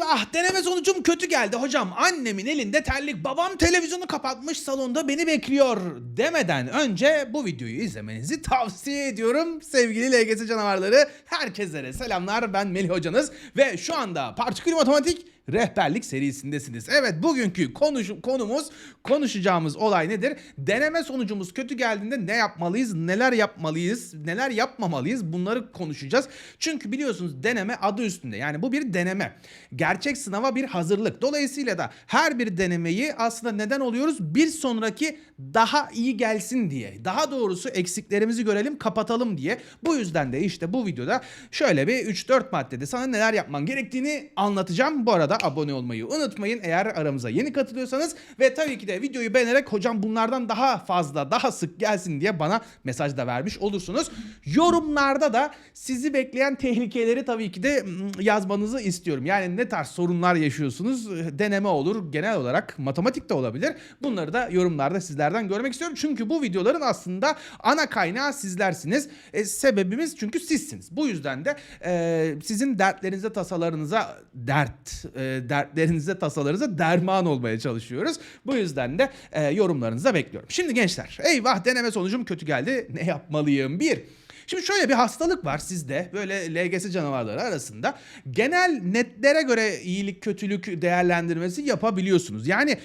Eyvah deneme sonucum kötü geldi hocam. Annemin elinde terlik babam televizyonu kapatmış salonda beni bekliyor demeden önce bu videoyu izlemenizi tavsiye ediyorum. Sevgili LGS canavarları herkese selamlar ben Melih hocanız ve şu anda Partikül Matematik rehberlik serisindesiniz. Evet bugünkü konuş konumuz konuşacağımız olay nedir? Deneme sonucumuz kötü geldiğinde ne yapmalıyız? Neler yapmalıyız? Neler yapmamalıyız? Bunları konuşacağız. Çünkü biliyorsunuz deneme adı üstünde. Yani bu bir deneme. Gerçek sınava bir hazırlık. Dolayısıyla da her bir denemeyi aslında neden oluyoruz? Bir sonraki daha iyi gelsin diye. Daha doğrusu eksiklerimizi görelim, kapatalım diye. Bu yüzden de işte bu videoda şöyle bir 3-4 maddede sana neler yapman gerektiğini anlatacağım. Bu arada abone olmayı unutmayın eğer aramıza yeni katılıyorsanız ve tabii ki de videoyu beğenerek hocam bunlardan daha fazla, daha sık gelsin diye bana mesaj da vermiş olursunuz. Yorumlarda da sizi bekleyen tehlikeleri tabii ki de yazmanızı istiyorum. Yani ne tarz sorunlar yaşıyorsunuz? Deneme olur, genel olarak matematik de olabilir. Bunları da yorumlarda sizlerden görmek istiyorum. Çünkü bu videoların aslında ana kaynağı sizlersiniz. E, sebebimiz çünkü sizsiniz. Bu yüzden de e, sizin dertlerinize, tasalarınıza dert, e, dertlerinize, tasalarınıza derman olmaya çalışıyoruz. Bu yüzden de e, yorumlarınızı bekliyorum. Şimdi gençler, eyvah deneme sonucum kötü geldi. Ne yapmalıyım? Bir, Şimdi şöyle bir hastalık var sizde böyle LGS canavarları arasında. Genel netlere göre iyilik kötülük değerlendirmesi yapabiliyorsunuz. Yani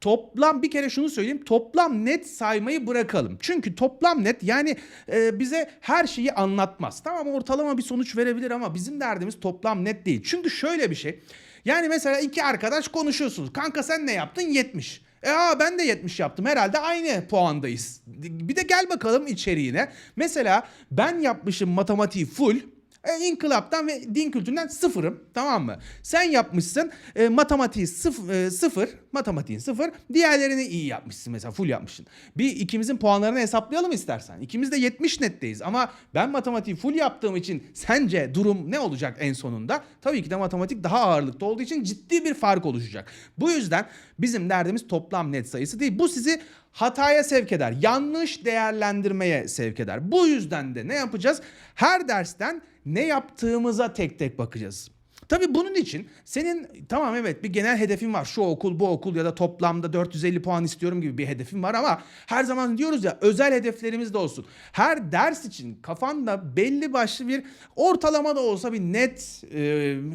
Toplam bir kere şunu söyleyeyim toplam net saymayı bırakalım. Çünkü toplam net yani e, bize her şeyi anlatmaz. Tamam ortalama bir sonuç verebilir ama bizim derdimiz toplam net değil. Çünkü şöyle bir şey. Yani mesela iki arkadaş konuşuyorsunuz. Kanka sen ne yaptın? 70. E aa ben de 70 yaptım. Herhalde aynı puandayız. Bir de gel bakalım içeriğine. Mesela ben yapmışım matematiği full. E, inkılaptan ve din kültüründen sıfırım tamam mı? Sen yapmışsın e, matematiği sıf, e, sıfır, matematiğin sıfır, diğerlerini iyi yapmışsın mesela full yapmışsın. Bir ikimizin puanlarını hesaplayalım istersen. İkimiz de 70 netteyiz ama ben matematiği full yaptığım için sence durum ne olacak en sonunda? Tabii ki de matematik daha ağırlıkta olduğu için ciddi bir fark oluşacak. Bu yüzden bizim derdimiz toplam net sayısı değil. Bu sizi hataya sevk eder. Yanlış değerlendirmeye sevk eder. Bu yüzden de ne yapacağız? Her dersten ne yaptığımıza tek tek bakacağız. Tabii bunun için senin tamam evet bir genel hedefin var. Şu okul, bu okul ya da toplamda 450 puan istiyorum gibi bir hedefin var ama her zaman diyoruz ya özel hedeflerimiz de olsun. Her ders için kafanda belli başlı bir ortalama da olsa bir net e,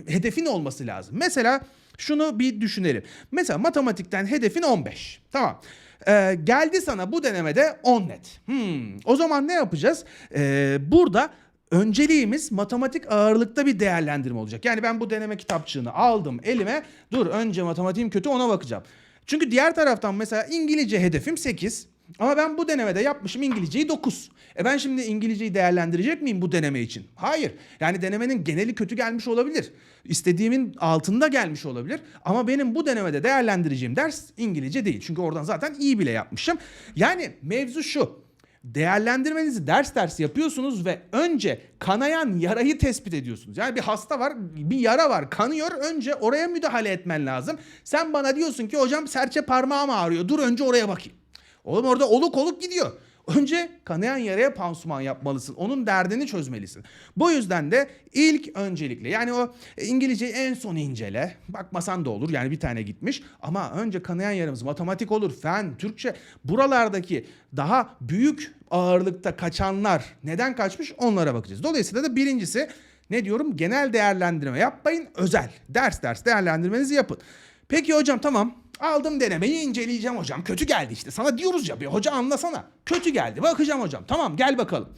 hedefin olması lazım. Mesela şunu bir düşünelim. Mesela matematikten hedefin 15. Tamam. Ee, geldi sana bu denemede 10 net. Hmm, o zaman ne yapacağız? Ee, burada önceliğimiz matematik ağırlıkta bir değerlendirme olacak. Yani ben bu deneme kitapçığını aldım elime. Dur önce matematiğim kötü ona bakacağım. Çünkü diğer taraftan mesela İngilizce hedefim 8. Ama ben bu denemede yapmışım İngilizceyi 9. E ben şimdi İngilizceyi değerlendirecek miyim bu deneme için? Hayır. Yani denemenin geneli kötü gelmiş olabilir. İstediğimin altında gelmiş olabilir. Ama benim bu denemede değerlendireceğim ders İngilizce değil. Çünkü oradan zaten iyi bile yapmışım. Yani mevzu şu. Değerlendirmenizi ders ders yapıyorsunuz ve önce kanayan yarayı tespit ediyorsunuz. Yani bir hasta var, bir yara var, kanıyor. Önce oraya müdahale etmen lazım. Sen bana diyorsun ki hocam serçe parmağım ağrıyor. Dur önce oraya bakayım. Oğlum orada oluk oluk gidiyor. Önce kanayan yaraya pansuman yapmalısın. Onun derdini çözmelisin. Bu yüzden de ilk öncelikle yani o İngilizceyi en son incele. Bakmasan da olur yani bir tane gitmiş. Ama önce kanayan yaramız matematik olur, fen, Türkçe. Buralardaki daha büyük ağırlıkta kaçanlar neden kaçmış onlara bakacağız. Dolayısıyla da birincisi ne diyorum genel değerlendirme yapmayın özel. Ders ders değerlendirmenizi yapın. Peki hocam tamam Aldım denemeyi inceleyeceğim hocam. Kötü geldi işte. Sana diyoruz ya bir hoca anlasana. Kötü geldi. Bakacağım hocam. Tamam gel bakalım.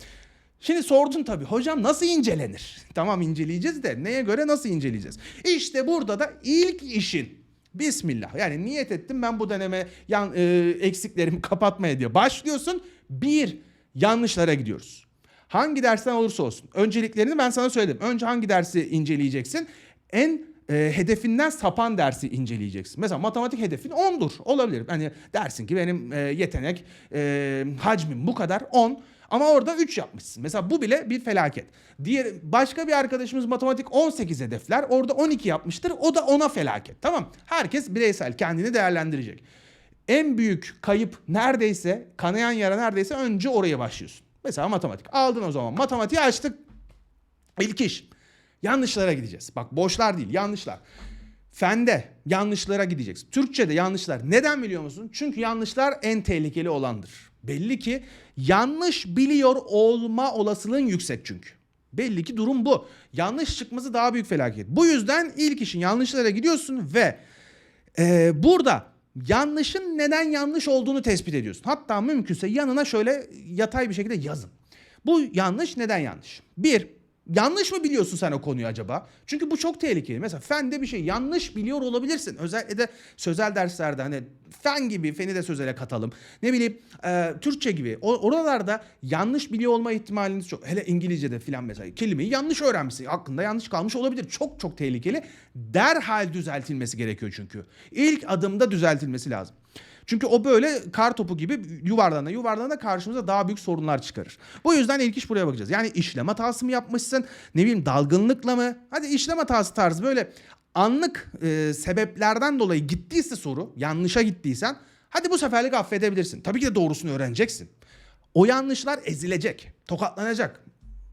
Şimdi sordun tabii hocam nasıl incelenir? Tamam inceleyeceğiz de neye göre nasıl inceleyeceğiz? İşte burada da ilk işin Bismillah. Yani niyet ettim ben bu deneme yan, e, eksiklerimi kapatmaya diye başlıyorsun. Bir, yanlışlara gidiyoruz. Hangi dersten olursa olsun. Önceliklerini ben sana söyledim. Önce hangi dersi inceleyeceksin? En e, hedefinden sapan dersi inceleyeceksin. Mesela matematik hedefin 10'dur. Olabilir. Hani dersin ki benim e, yetenek e, hacmim bu kadar 10. Ama orada 3 yapmışsın. Mesela bu bile bir felaket. Diğer başka bir arkadaşımız matematik 18 hedefler. Orada 12 yapmıştır. O da ona felaket. Tamam. Herkes bireysel kendini değerlendirecek. En büyük kayıp neredeyse, kanayan yara neredeyse önce oraya başlıyorsun. Mesela matematik. Aldın o zaman. Matematiği açtık. İlk iş. Yanlışlara gideceğiz. Bak boşlar değil yanlışlar. Fende yanlışlara gideceksin. Türkçe'de yanlışlar. Neden biliyor musun? Çünkü yanlışlar en tehlikeli olandır. Belli ki yanlış biliyor olma olasılığın yüksek çünkü. Belli ki durum bu. Yanlış çıkması daha büyük felaket. Bu yüzden ilk işin yanlışlara gidiyorsun ve ee, burada yanlışın neden yanlış olduğunu tespit ediyorsun. Hatta mümkünse yanına şöyle yatay bir şekilde yazın. Bu yanlış neden yanlış? Bir, yanlış mı biliyorsun sen o konuyu acaba? Çünkü bu çok tehlikeli. Mesela fende bir şey yanlış biliyor olabilirsin. Özellikle de sözel derslerde hani fen gibi feni de sözele katalım. Ne bileyim e, Türkçe gibi. O, oralarda yanlış biliyor olma ihtimaliniz çok. Hele İngilizce'de filan mesela kelimeyi yanlış öğrenmişsin. Aklında yanlış kalmış olabilir. Çok çok tehlikeli. Derhal düzeltilmesi gerekiyor çünkü. İlk adımda düzeltilmesi lazım. Çünkü o böyle kar topu gibi yuvarlana yuvarlana karşımıza daha büyük sorunlar çıkarır. Bu yüzden ilk iş buraya bakacağız. Yani işlem hatası mı yapmışsın? Ne bileyim dalgınlıkla mı? Hadi işlem hatası tarzı böyle anlık e, sebeplerden dolayı gittiyse soru, yanlışa gittiysen hadi bu seferlik affedebilirsin. Tabii ki de doğrusunu öğreneceksin. O yanlışlar ezilecek, tokatlanacak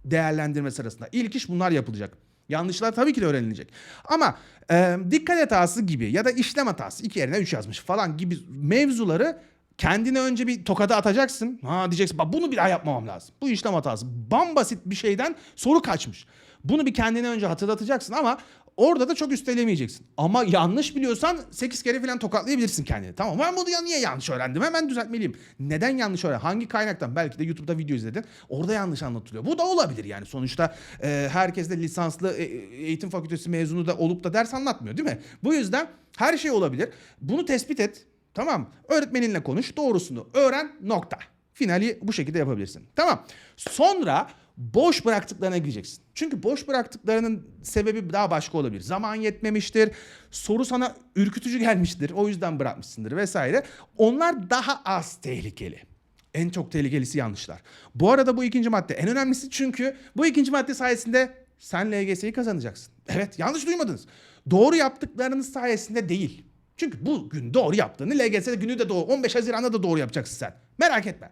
değerlendirme sırasında. İlk iş bunlar yapılacak. Yanlışlar tabii ki de öğrenilecek. Ama e, dikkat hatası gibi ya da işlem hatası iki yerine üç yazmış falan gibi mevzuları kendine önce bir tokada atacaksın. Ha diyeceksin bunu bir daha yapmamam lazım. Bu işlem hatası. Bambasit bir şeyden soru kaçmış. Bunu bir kendine önce hatırlatacaksın ama orada da çok üstelemeyeceksin. Ama yanlış biliyorsan 8 kere falan tokatlayabilirsin kendini. Tamam ben bunu ya niye yanlış öğrendim hemen düzeltmeliyim. Neden yanlış öğren? Hangi kaynaktan? Belki de YouTube'da video izledin. Orada yanlış anlatılıyor. Bu da olabilir yani. Sonuçta e, herkes de lisanslı e, eğitim fakültesi mezunu da olup da ders anlatmıyor değil mi? Bu yüzden her şey olabilir. Bunu tespit et. Tamam. Öğretmeninle konuş. Doğrusunu öğren. Nokta. Finali bu şekilde yapabilirsin. Tamam. Sonra boş bıraktıklarına gideceksin. Çünkü boş bıraktıklarının sebebi daha başka olabilir. Zaman yetmemiştir. Soru sana ürkütücü gelmiştir. O yüzden bırakmışsındır vesaire. Onlar daha az tehlikeli. En çok tehlikelisi yanlışlar. Bu arada bu ikinci madde en önemlisi çünkü bu ikinci madde sayesinde sen LGS'yi kazanacaksın. Evet yanlış duymadınız. Doğru yaptıklarınız sayesinde değil. Çünkü bugün doğru yaptığını LGS günü de doğru 15 Haziran'da da doğru yapacaksın sen. Merak etme.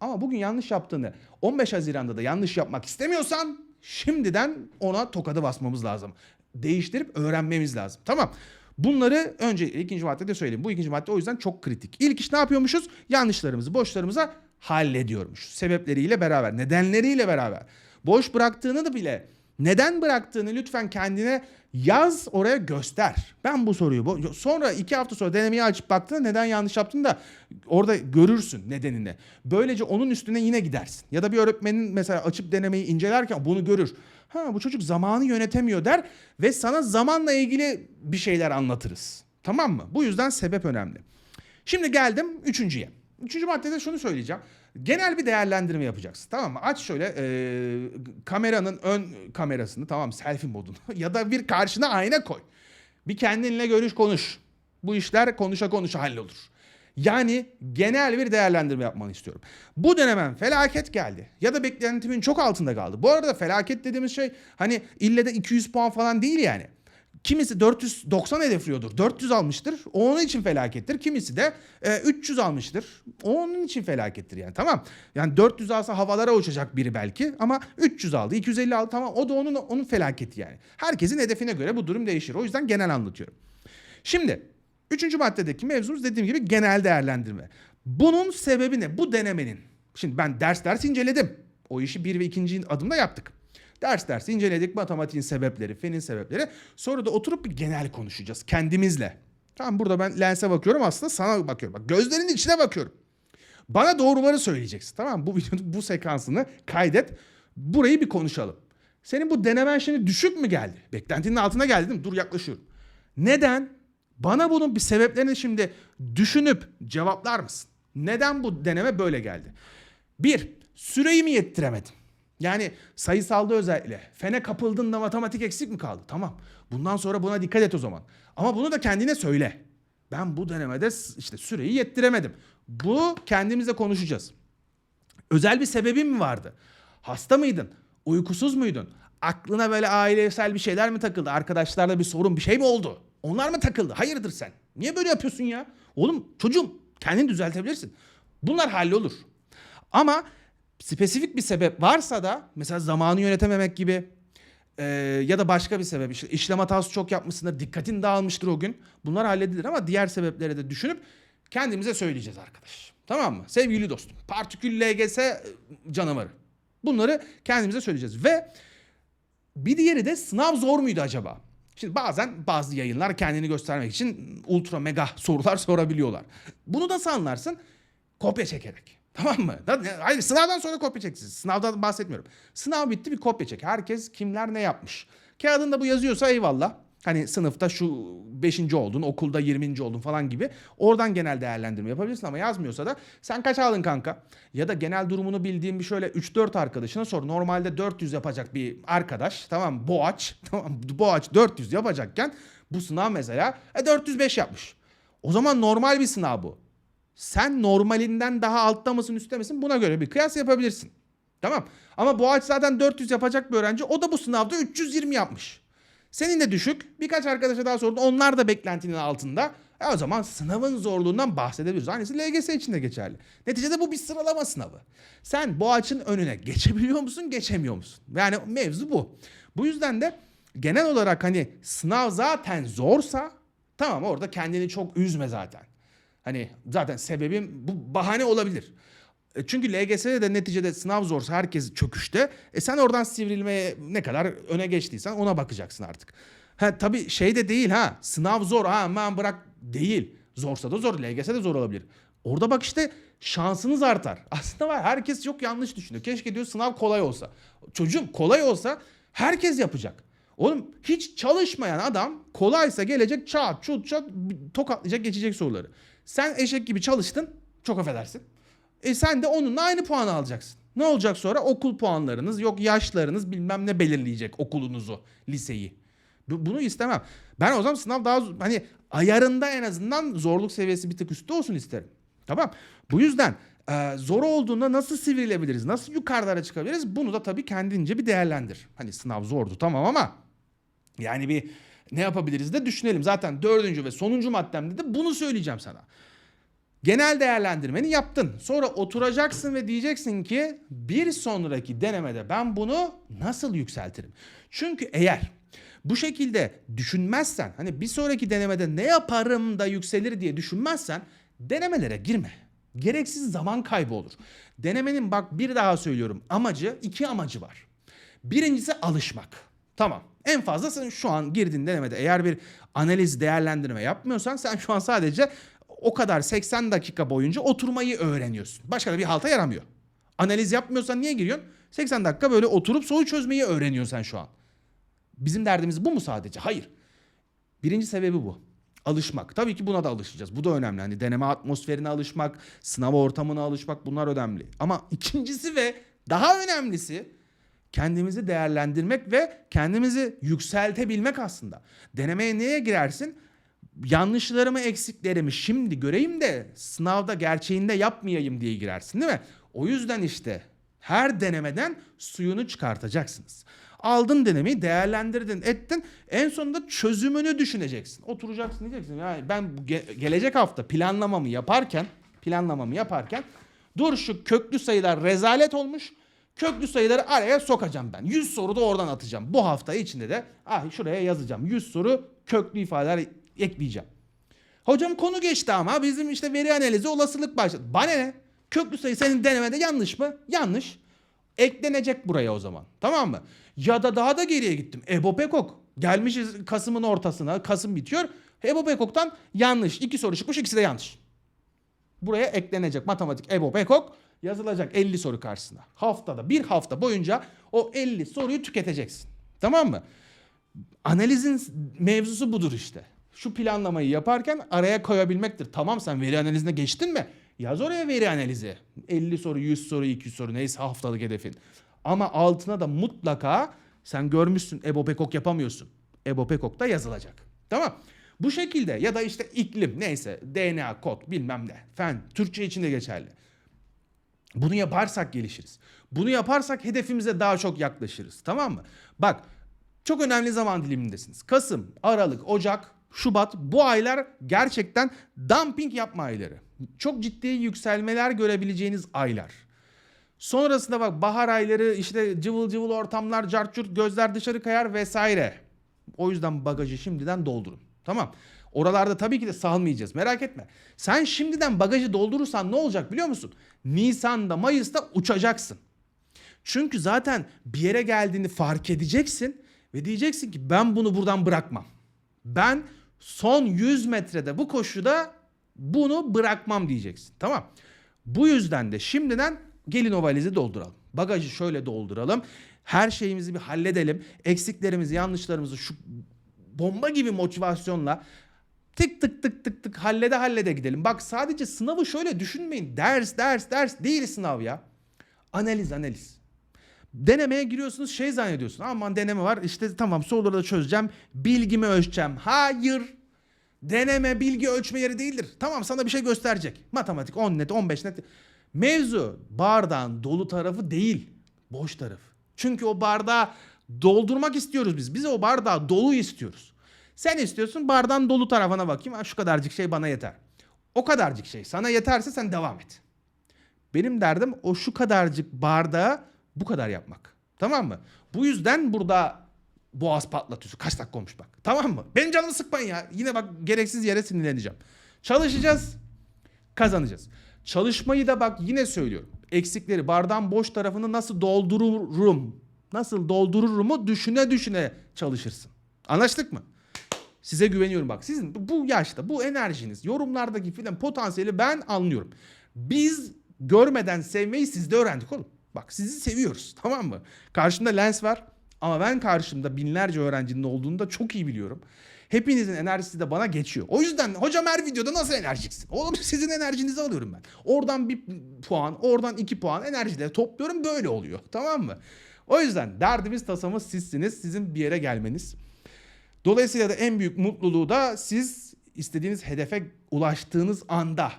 Ama bugün yanlış yaptığını 15 Haziran'da da yanlış yapmak istemiyorsan şimdiden ona tokadı basmamız lazım. Değiştirip öğrenmemiz lazım. Tamam. Bunları önce ikinci maddede söyleyeyim. Bu ikinci madde o yüzden çok kritik. İlk iş ne yapıyormuşuz? Yanlışlarımızı, boşlarımıza hallediyormuş. Sebepleriyle beraber, nedenleriyle beraber. Boş bıraktığını da bile neden bıraktığını lütfen kendine yaz oraya göster. Ben bu soruyu bu- sonra iki hafta sonra denemeyi açıp baktığında neden yanlış yaptın da orada görürsün nedenini. Böylece onun üstüne yine gidersin. Ya da bir öğretmenin mesela açıp denemeyi incelerken bunu görür. Ha bu çocuk zamanı yönetemiyor der ve sana zamanla ilgili bir şeyler anlatırız. Tamam mı? Bu yüzden sebep önemli. Şimdi geldim üçüncüye. Üçüncü maddede şunu söyleyeceğim. Genel bir değerlendirme yapacaksın. Tamam mı? Aç şöyle e, kameranın ön kamerasını tamam selfie modunu ya da bir karşına ayna koy. Bir kendinle görüş konuş. Bu işler konuşa konuşa hallolur. Yani genel bir değerlendirme yapmanı istiyorum. Bu dönemen felaket geldi. Ya da beklentimin çok altında kaldı. Bu arada felaket dediğimiz şey hani ille de 200 puan falan değil yani. Kimisi 490 hedefliyordur. 400 almıştır. O onun için felakettir. Kimisi de e, 300 almıştır. O onun için felakettir yani. Tamam. Yani 400 alsa havalara uçacak biri belki ama 300 aldı, 250 aldı. Tamam o da onun onun felaketi yani. Herkesin hedefine göre bu durum değişir. O yüzden genel anlatıyorum. Şimdi üçüncü maddedeki mevzumuz dediğim gibi genel değerlendirme. Bunun sebebi ne? Bu denemenin. Şimdi ben ders ders inceledim. O işi bir ve ikinci adımda yaptık. Ders ders inceledik matematiğin sebepleri, fenin sebepleri. Sonra da oturup bir genel konuşacağız kendimizle. Tamam burada ben lense bakıyorum aslında sana bakıyorum. Bak gözlerinin içine bakıyorum. Bana doğruları söyleyeceksin. Tamam? Bu videonun bu sekansını kaydet. Burayı bir konuşalım. Senin bu denemen şimdi düşük mü geldi? Beklentinin altına geldi değil mi? Dur yaklaşıyorum. Neden? Bana bunun bir sebeplerini şimdi düşünüp cevaplar mısın? Neden bu deneme böyle geldi? Bir, süreyi mi yettiremedim? Yani sayısalda özellikle. Fene kapıldın matematik eksik mi kaldı? Tamam. Bundan sonra buna dikkat et o zaman. Ama bunu da kendine söyle. Ben bu denemede işte süreyi yettiremedim. Bu kendimizle konuşacağız. Özel bir sebebin mi vardı? Hasta mıydın? Uykusuz muydun? Aklına böyle ailesel bir şeyler mi takıldı? Arkadaşlarla bir sorun bir şey mi oldu? Onlar mı takıldı? Hayırdır sen? Niye böyle yapıyorsun ya? Oğlum çocuğum kendini düzeltebilirsin. Bunlar hallolur. Ama spesifik bir sebep varsa da mesela zamanı yönetememek gibi Ee, ya da başka bir sebep işte işlem hatası çok yapmışsındır, dikkatin dağılmıştır o gün. Bunlar halledilir ama diğer sebepleri de düşünüp kendimize söyleyeceğiz arkadaş. Tamam mı? Sevgili dostum. Partikül LGS e, canavarı. Bunları kendimize söyleyeceğiz ve bir diğeri de sınav zor muydu acaba? Şimdi bazen bazı yayınlar kendini göstermek için ultra mega sorular sorabiliyorlar. Bunu nasıl anlarsın? Kopya çekerek. Tamam mı? Hayır sınavdan sonra kopya çeksin. Sınavdan bahsetmiyorum. Sınav bitti bir kopya çek. Herkes kimler ne yapmış. Kağıdında bu yazıyorsa eyvallah. Hani sınıfta şu 5. oldun, okulda 20. oldun falan gibi. Oradan genel değerlendirme yapabilirsin ama yazmıyorsa da sen kaç aldın kanka? Ya da genel durumunu bildiğin bir şöyle 3-4 arkadaşına sor. Normalde 400 yapacak bir arkadaş tamam boğaç tamam boğaç 400 yapacakken bu sınav mesela e, 405 yapmış. O zaman normal bir sınav bu. Sen normalinden daha altta mısın üstte misin buna göre bir kıyas yapabilirsin. Tamam. Ama Boğaç zaten 400 yapacak bir öğrenci. O da bu sınavda 320 yapmış. Senin de düşük. Birkaç arkadaşa daha sordun. Onlar da beklentinin altında. E o zaman sınavın zorluğundan bahsedebiliriz. Aynısı LGS için de geçerli. Neticede bu bir sıralama sınavı. Sen Boğaç'ın önüne geçebiliyor musun, geçemiyor musun? Yani mevzu bu. Bu yüzden de genel olarak hani sınav zaten zorsa tamam orada kendini çok üzme zaten. Hani zaten sebebim bu bahane olabilir. E, Çünkü LGS'de de neticede sınav zorsa herkes çöküşte. E sen oradan sivrilmeye ne kadar öne geçtiysen ona bakacaksın artık. Ha tabii şey de değil ha. Sınav zor ha aman bırak değil. Zorsa da zor. LGS de zor olabilir. Orada bak işte şansınız artar. Aslında var herkes çok yanlış düşünüyor. Keşke diyor sınav kolay olsa. Çocuğum kolay olsa herkes yapacak. Oğlum hiç çalışmayan adam kolaysa gelecek çat çut çat tokatlayacak geçecek soruları. Sen eşek gibi çalıştın çok affedersin. E sen de onunla aynı puanı alacaksın. Ne olacak sonra? Okul puanlarınız yok yaşlarınız bilmem ne belirleyecek okulunuzu, liseyi. Bu- Bunu istemem. Ben o zaman sınav daha hani ayarında en azından zorluk seviyesi bir tık üstte olsun isterim. Tamam. Bu yüzden e, zor olduğunda nasıl sivrilebiliriz? Nasıl yukarılara çıkabiliriz? Bunu da tabii kendince bir değerlendir. Hani sınav zordu tamam ama yani bir ne yapabiliriz de düşünelim. Zaten dördüncü ve sonuncu maddemde de bunu söyleyeceğim sana. Genel değerlendirmeni yaptın. Sonra oturacaksın ve diyeceksin ki bir sonraki denemede ben bunu nasıl yükseltirim? Çünkü eğer bu şekilde düşünmezsen hani bir sonraki denemede ne yaparım da yükselir diye düşünmezsen denemelere girme. Gereksiz zaman kaybı olur. Denemenin bak bir daha söylüyorum amacı iki amacı var. Birincisi alışmak. Tamam. En fazla sen şu an girdin denemede eğer bir analiz değerlendirme yapmıyorsan sen şu an sadece o kadar 80 dakika boyunca oturmayı öğreniyorsun. Başka da bir halta yaramıyor. Analiz yapmıyorsan niye giriyorsun? 80 dakika böyle oturup soru çözmeyi öğreniyorsun sen şu an. Bizim derdimiz bu mu sadece? Hayır. Birinci sebebi bu. Alışmak. Tabii ki buna da alışacağız. Bu da önemli. Hani deneme atmosferine alışmak, sınav ortamına alışmak bunlar önemli. Ama ikincisi ve daha önemlisi kendimizi değerlendirmek ve kendimizi yükseltebilmek aslında. Denemeye neye girersin? Yanlışlarımı, eksiklerimi şimdi göreyim de sınavda gerçeğinde yapmayayım diye girersin değil mi? O yüzden işte her denemeden suyunu çıkartacaksınız. Aldın denemeyi, değerlendirdin, ettin. En sonunda çözümünü düşüneceksin. Oturacaksın diyeceksin. Yani ben ge- gelecek hafta planlamamı yaparken, planlamamı yaparken dur şu köklü sayılar rezalet olmuş. Köklü sayıları araya sokacağım ben. 100 soru da oradan atacağım. Bu hafta içinde de ah şuraya yazacağım. 100 soru köklü ifadeler ekleyeceğim. Hocam konu geçti ama bizim işte veri analizi olasılık başladı. Bana ne? Köklü sayı senin denemede yanlış mı? Yanlış. Eklenecek buraya o zaman. Tamam mı? Ya da daha da geriye gittim. Ebo Pekok. Gelmişiz Kasım'ın ortasına. Kasım bitiyor. Ebo Pekok'tan yanlış. İki soru çıkmış ikisi de yanlış. Buraya eklenecek matematik EBOB EKOK yazılacak 50 soru karşısına. Haftada bir hafta boyunca o 50 soruyu tüketeceksin. Tamam mı? Analizin mevzusu budur işte. Şu planlamayı yaparken araya koyabilmektir. Tamam sen veri analizine geçtin mi? Yaz oraya veri analizi. 50 soru, 100 soru, 200 soru neyse haftalık hedefin. Ama altına da mutlaka sen görmüşsün EBOB EKOK yapamıyorsun. EBOB EKOK da yazılacak. Tamam. Bu şekilde ya da işte iklim neyse DNA kod bilmem ne. Fen Türkçe için de geçerli. Bunu yaparsak gelişiriz. Bunu yaparsak hedefimize daha çok yaklaşırız. Tamam mı? Bak çok önemli zaman dilimindesiniz. Kasım, Aralık, Ocak, Şubat bu aylar gerçekten dumping yapma ayları. Çok ciddi yükselmeler görebileceğiniz aylar. Sonrasında bak bahar ayları işte cıvıl cıvıl ortamlar, cart curt gözler dışarı kayar vesaire. O yüzden bagajı şimdiden doldurun. Tamam. Oralarda tabii ki de salmayacağız. Merak etme. Sen şimdiden bagajı doldurursan ne olacak biliyor musun? Nisan'da, Mayıs'ta uçacaksın. Çünkü zaten bir yere geldiğini fark edeceksin ve diyeceksin ki ben bunu buradan bırakmam. Ben son 100 metrede bu koşuda bunu bırakmam diyeceksin. Tamam. Bu yüzden de şimdiden gelin o valizi dolduralım. Bagajı şöyle dolduralım. Her şeyimizi bir halledelim. Eksiklerimizi, yanlışlarımızı şu bomba gibi motivasyonla tık tık tık tık tık hallede hallede gidelim. Bak sadece sınavı şöyle düşünmeyin. Ders ders ders değil sınav ya. Analiz analiz. Denemeye giriyorsunuz şey zannediyorsun. Aman deneme var işte tamam soruları da çözeceğim. Bilgimi ölçeceğim. Hayır. Deneme bilgi ölçme yeri değildir. Tamam sana bir şey gösterecek. Matematik 10 net 15 net. Mevzu bardağın dolu tarafı değil. Boş tarafı. Çünkü o bardağı doldurmak istiyoruz biz. Biz o bardağı dolu istiyoruz. Sen istiyorsun bardağın dolu tarafına bakayım. Ha, şu kadarcık şey bana yeter. O kadarcık şey sana yeterse sen devam et. Benim derdim o şu kadarcık bardağı bu kadar yapmak. Tamam mı? Bu yüzden burada boğaz patlatıyorsun. Kaç dakika olmuş bak. Tamam mı? Benim canımı sıkmayın ya. Yine bak gereksiz yere sinirleneceğim. Çalışacağız. Kazanacağız. Çalışmayı da bak yine söylüyorum. Eksikleri bardağın boş tarafını nasıl doldururum? Nasıl doldururumu düşüne düşüne çalışırsın. Anlaştık mı? Size güveniyorum bak. Sizin bu yaşta bu enerjiniz, yorumlardaki filan potansiyeli ben anlıyorum. Biz görmeden sevmeyi sizde öğrendik oğlum. Bak sizi seviyoruz tamam mı? Karşımda lens var ama ben karşımda binlerce öğrencinin olduğunu da çok iyi biliyorum. Hepinizin enerjisi de bana geçiyor. O yüzden hocam her videoda nasıl enerjiksin? Oğlum sizin enerjinizi alıyorum ben. Oradan bir puan, oradan iki puan enerjileri topluyorum böyle oluyor. Tamam mı? O yüzden derdimiz tasamız sizsiniz. Sizin bir yere gelmeniz. Dolayısıyla da en büyük mutluluğu da siz istediğiniz hedefe ulaştığınız anda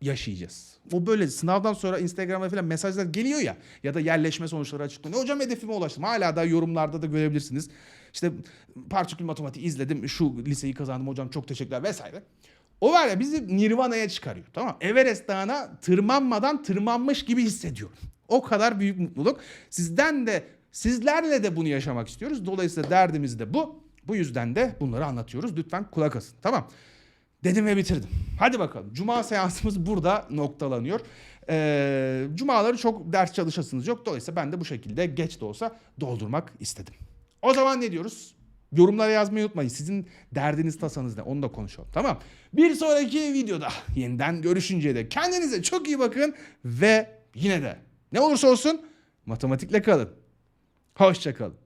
yaşayacağız. O böyle sınavdan sonra Instagram'a falan mesajlar geliyor ya ya da yerleşme sonuçları açıklanıyor. Hocam hedefime ulaştım. Hala da yorumlarda da görebilirsiniz. İşte partikül matematik izledim. Şu liseyi kazandım hocam çok teşekkürler vesaire. O var ya bizi Nirvana'ya çıkarıyor. Tamam Everest Dağı'na tırmanmadan tırmanmış gibi hissediyorum. O kadar büyük mutluluk. Sizden de sizlerle de bunu yaşamak istiyoruz. Dolayısıyla derdimiz de bu. Bu yüzden de bunları anlatıyoruz. Lütfen kulak asın. Tamam. Dedim ve bitirdim. Hadi bakalım. Cuma seansımız burada noktalanıyor. Ee, cumaları çok ders çalışasınız yok. Dolayısıyla ben de bu şekilde geç de olsa doldurmak istedim. O zaman ne diyoruz? Yorumlara yazmayı unutmayın. Sizin derdiniz tasanız ne? Onu da konuşalım. Tamam. Bir sonraki videoda yeniden görüşünceye de kendinize çok iyi bakın ve yine de ne olursa olsun matematikle kalın. Hoşça kalın.